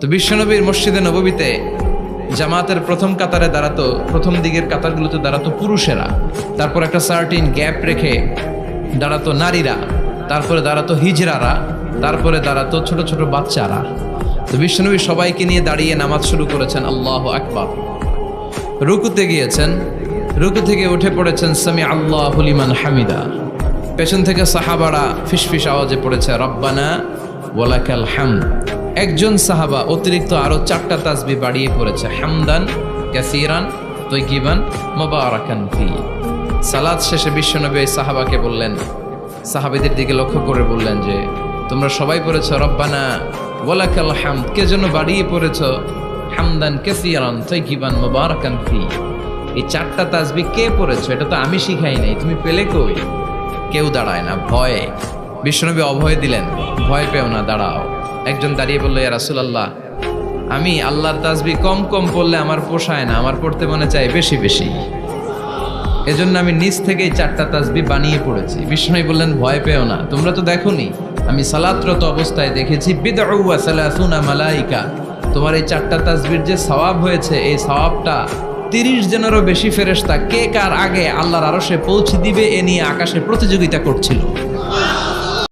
তো বিশ্বনবীর মসজিদে নববীতে জামাতের প্রথম কাতারে দাঁড়াতো, প্রথম দিকের কাতারগুলোতে দাঁড়াতো পুরুষেরা। তারপর একটা সার্টিন গ্যাপ রেখে দাঁড়াতো নারীরা, তারপরে দাঁড়াতো হিজরারা, তারপরে দাঁড়াতো ছোট ছোট বাচ্চারা। তো বিশ্বনবী সবাইকে নিয়ে দাঁড়িয়ে নামাজ শুরু করেছেন, আল্লাহ আকবার। রুকুতে গিয়েছেন, রুকু থেকে উঠে পড়েছেন, সামি আল্লাহ হুলিমান হামিদা। পেছন থেকে সাহাবারা ফিসফিস আওয়াজে পড়েছে, রব্বানা ওয়ালাকাল হাম একজন সাহাবা অতিরিক্ত আরও চারটা তাসবি বাড়িয়ে পড়েছে। হামদান, কাসিরান তৈকিবান মোবারাকান ফি। সালাদ শেষে বিশ্বনবী সাহাবাকে বললেন, সাহাবিদের দিকে লক্ষ্য করে বললেন যে, তোমরা সবাই পড়েছ রব্বানা, ওয়ালাকাল হাম কে জন্য বাড়িয়ে পড়েছ, হামদান, কাসিরান তৈকিবান মোবারাকান ফি? এই চারটা তাসবি কে পড়েছো? এটা তো আমি শিখাই নাই। তুমি পেলে কই? কেউ দাঁড়ায় না, ভয়ে। বিশ্বনবী অভয় দিলেন, ভয় পেও না, দাঁড়াও। একজন দাঁড়িয়ে বলল, ইয়া রাসূলুল্লাহ, আমি আল্লাহর তাজবি কম কম পড়লে আমার পোষায় না, আমার পড়তে মনে চাই বেশি বেশি। এজন্য আমি নিজ থেকেই চারটা তাসবি বানিয়ে পড়েছি। বিষ্ণু বললেন, ভয় পেও না, তোমরা তো দেখোনি, আমি সালাতরত অবস্থায় দেখেছি মালাইকা। তোমার এই চারটা তাসবির যে সওয়াব হয়েছে, এই সওয়াবটা তিরিশ জনেরও বেশি ফেরেশতা কে কার আগে আল্লাহর আরশে পৌঁছে দিবে এ নিয়ে আকাশে প্রতিযোগিতা করছিল।